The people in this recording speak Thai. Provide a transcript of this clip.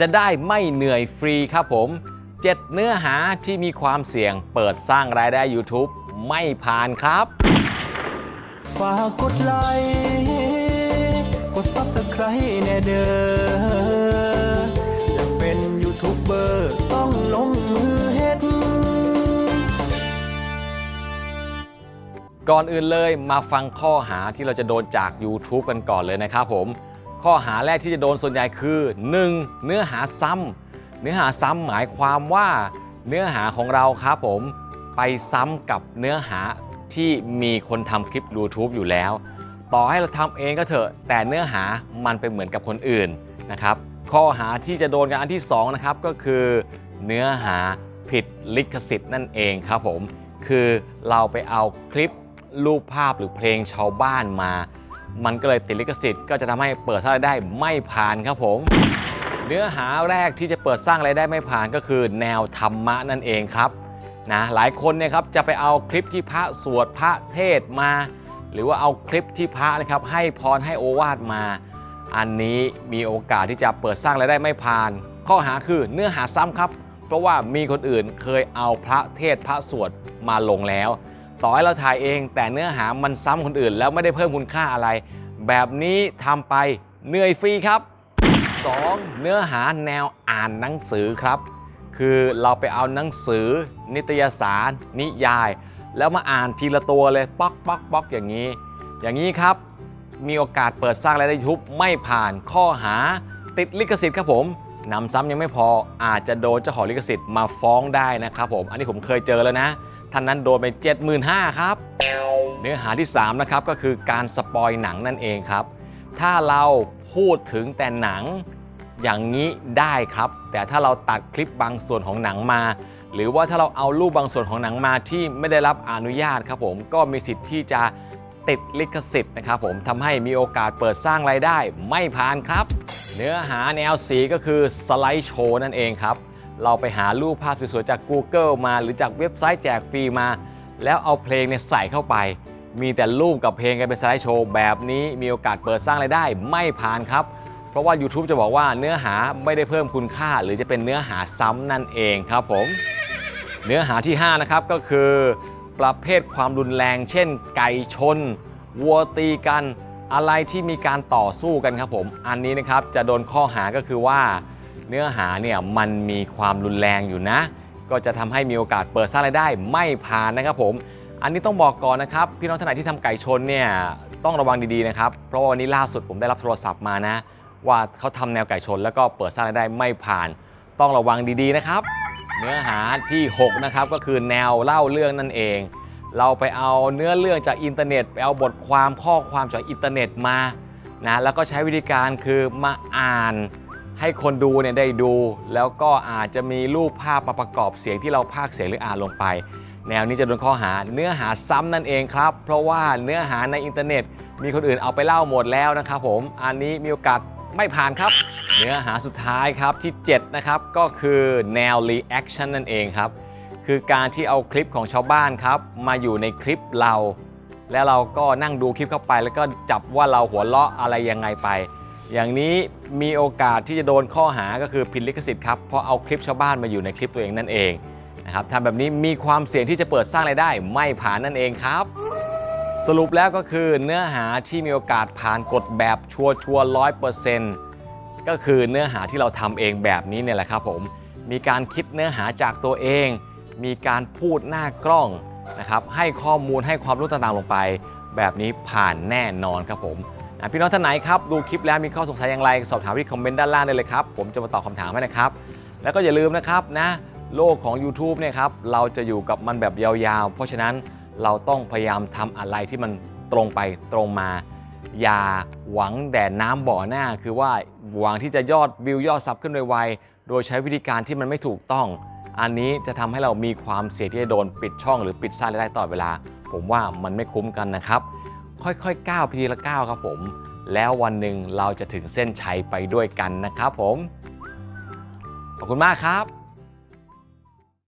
จะได้ไม่เหนื่อยฟรีครับผม 7 เนื้อหาที่มีความเสี่ยงเปิดสร้างรายได้ YouTube ไม่ผ่านครับ ฝากกดไลค์กดซับสไครต์แน่เด้ออยากเป็นยูทูบเบอร์ต้องลงมือเฮ็ด ก่อนอื่นเลยมาฟังข้อหาที่เราจะโดนจาก YouTube กันก่อนเลยนะครับผม ข้อหาแรกที่จะโดนส่วนใหญ่คือ 1. เนื้อหาซ้ำเนื้อหาซ้ำหมายความว่าเนื้อหาของเราครับผมไปซ้ำกับเนื้อหาที่มีคนทำคลิป YouTube อยู่แล้ว ต่อให้เราทำเองก็เถอะ แต่เนื้อหามันเป็นเหมือนกับคนอื่นนะครับ ข้อหาที่จะโดนกันอันที่สองนะครับก็คือเนื้อหาผิดลิขสิทธิ์นั่นเองครับผม คือเราไปเอาคลิปรูปภาพหรือเพลงชาวบ้านมา มันก็เลยติดลิขสิทธิ์ก็จะทำให้เปิดสร้างรายได้ไม่ผ่านครับผม เนื้อหาแรกที่จะเปิดสร้างรายได้ไม่ผ่านก็คือ แนวธรรมะนั่นเองครับนะหลายคนเนี่ยครับจะไปเอาคลิปที่พระสวดพระเทศมา หรือว่าเอาคลิปที่พระนะครับให้พรให้โอวาทมา อันนี้มีโอกาสที่จะเปิดสร้างรายได้ไม่ผ่าน ข้อหาคือเนื้อหาซ้ำครับ เพราะว่ามีคนอื่นเคยเอาพระเทศพระสวดมาลงแล้ว ต่อให้เราถ่ายเอง แต่เนื้อหามันซ้ำคนอื่น แล้วไม่ได้เพิ่มคุณค่าอะไร แบบนี้ทำไปเหนื่อยฟรีครับ 2. เนื้อหาแนวอ่านหนังสือครับ คือเราไปเอาหนังสือ นิตยสาร นิยาย แล้วมาอ่านทีละตัวเลยป๊อกป๊อกป๊อกอย่างนี้ อย่างนี้ครับ มีโอกาสเปิดสร้างรายได้ยูทูบไม่ผ่านข้อหาติดลิขสิทธิ์ครับผมนำซ้ำยังไม่พออาจจะโดนเจ้าของลิขสิทธิ์มาฟ้องได้นะครับผม อันนี้ผมเคยเจอแล้วนะ ท่านนั้นโดนไป 75,000ครับ เนื้อหาที่ 3 นะครับ ก็คือการสปอยหนังนั่นเองครับ ถ้าเราพูดถึงแต่หนังอย่างนี้ได้ครับ แต่ถ้าเราตัดคลิปบางส่วนของหนังมา หรือว่าถ้าเราเอารูปบางส่วนของหนังมาที่ไม่ได้รับอนุญาตครับผมก็มีสิทธิ์ที่จะติดลิขสิทธิ์นะครับผมทำให้มีโอกาสเปิดสร้างรายได้ไม่ผ่านครับ เนื้อหาแนวสีก็คือสไลด์โชว์นั่นเองครับ เราไปหารูปภาพสวยๆจาก Google มาหรือจากเว็บไซต์แจกฟรีมา แล้วเอาเพลงเนี่ยใส่เข้าไป มีแต่รูปกับเพลงกันเป็นสไลด์โชว์แบบนี้มีโอกาสเปิดสร้างรายได้ไม่ผ่านครับ เพราะว่า YouTube จะบอกว่าเนื้อหาไม่ได้เพิ่มคุณค่า หรือจะเป็นเนื้อหาซ้ำนั่นเองครับผม เนื้อหาที่ 5 นะครับก็คือ ประเภทความรุนแรง เช่น ไก่ชนวัวตีกัน อะไรที่มีการต่อสู้กันครับผม อันนี้นะครับจะโดนข้อหาก็คือว่า เนื้อหาเนี่ยมันมีความรุนแรงอยู่นะ ก็จะทำให้มีโอกาสเปิดสร้างรายได้ไม่ผ่านนะครับผม อันนี้ต้องบอกก่อนนะครับ พี่น้องท่านไหนที่ทำไก่ชนเนี่ยต้องระวังดีๆนะครับ เพราะว่าวันนี้ล่าสุดผมได้รับโทรศัพท์มานะ ว่าเขาทำแนวไก่ชน แล้วก็เปิดสร้างรายได้ไม่ผ่าน ต้องระวังดีๆนะครับ เนื้อหาที่ 6 นะครับก็คือแนวเล่าเรื่องนั่นเอง เราไปเอาเนื้อเรื่องจากอินเทอร์เน็ตไปเอาบทความข้อความจากอินเทอร์เน็ตมานะแล้วก็ใช้วิธีการคือมาอ่าน ให้คนดูเนี่ยได้ดู แล้วก็อาจจะมีรูปภาพมาประกอบเสียงที่เราพากเสียงหรืออ่านลงไป แนวนี้จะโดนข้อหาเนื้อหาซ้ำนั่นเองครับ เพราะว่าเนื้อหาในอินเทอร์เน็ต มีคนอื่นเอาไปเล่าหมดแล้วนะครับผมอันนี้มีโอกาสไม่ผ่านครับ เนื้อหาสุดท้ายครับที่ 7 นะครับ ก็คือแนว reaction นั่นเองครับ คือการที่เอาคลิปของชาวบ้านครับ มาอยู่ในคลิปเรา แล้วเราก็นั่งดูคลิปเข้าไป แล้วก็จับว่าเราหัวเราะอะไรยังไงไป อย่างนี้มีโอกาสที่จะโดนข้อหาก็คือผิดลิขสิทธิ์ครับเพราะเอาคลิปชาวบ้านมาอยู่ในคลิปตัวเองนั่นเองนะครับทำแบบนี้มีความเสี่ยงที่จะเปิดสร้างรายได้ ไม่ผ่านนั่นเองครับ สรุปแล้วก็คือเนื้อหาที่มีโอกาสผ่านกฎแบบชัวร์ชัวร้อยเปอร์เซ็นต์ก็คือเนื้อหาที่เราทำเองแบบนี้เนี่ยแหละครับผมมีการคิดเนื้อหาจากตัวเอง มีการพูดหน้ากล้องนะครับให้ข้อมูลให้ความรู้ต่างๆลงไป แบบนี้ผ่านแน่นอนครับผม พี่น้องท่านไหนครับดูคลิปแล้วมีข้อสงสัยอย่างไร สอบถามที่คอมเมนต์ด้านล่างได้เลยครับผมจะมาตอบคำถามให้นะครับ แล้วก็อย่าลืมนะครับนะโลกของ YouTube เนี่ยครับเราจะอยู่กับมันแบบยาวๆ เพราะฉะนั้นเราต้องพยายามทำอะไรที่มันตรงไปตรงมา อย่าหวังแต่น้ำบ่อหน้า คือว่าหวังที่จะยอดวิวยอดซับขึ้นไวๆโดยใช้วิธีการที่มันไม่ถูกต้อง อันนี้จะทำให้เรามีความเสี่ยงที่จะโดนปิดช่องหรือปิดสร้าได้ตลอดเวลา ผมว่ามันไม่คุ้มกันนะครับ ค่อยๆก้าวทีละก้าวครับผม แล้ววันหนึ่งเราจะถึงเส้นชัยไปด้วยกันนะครับผม ขอบคุณมากครับ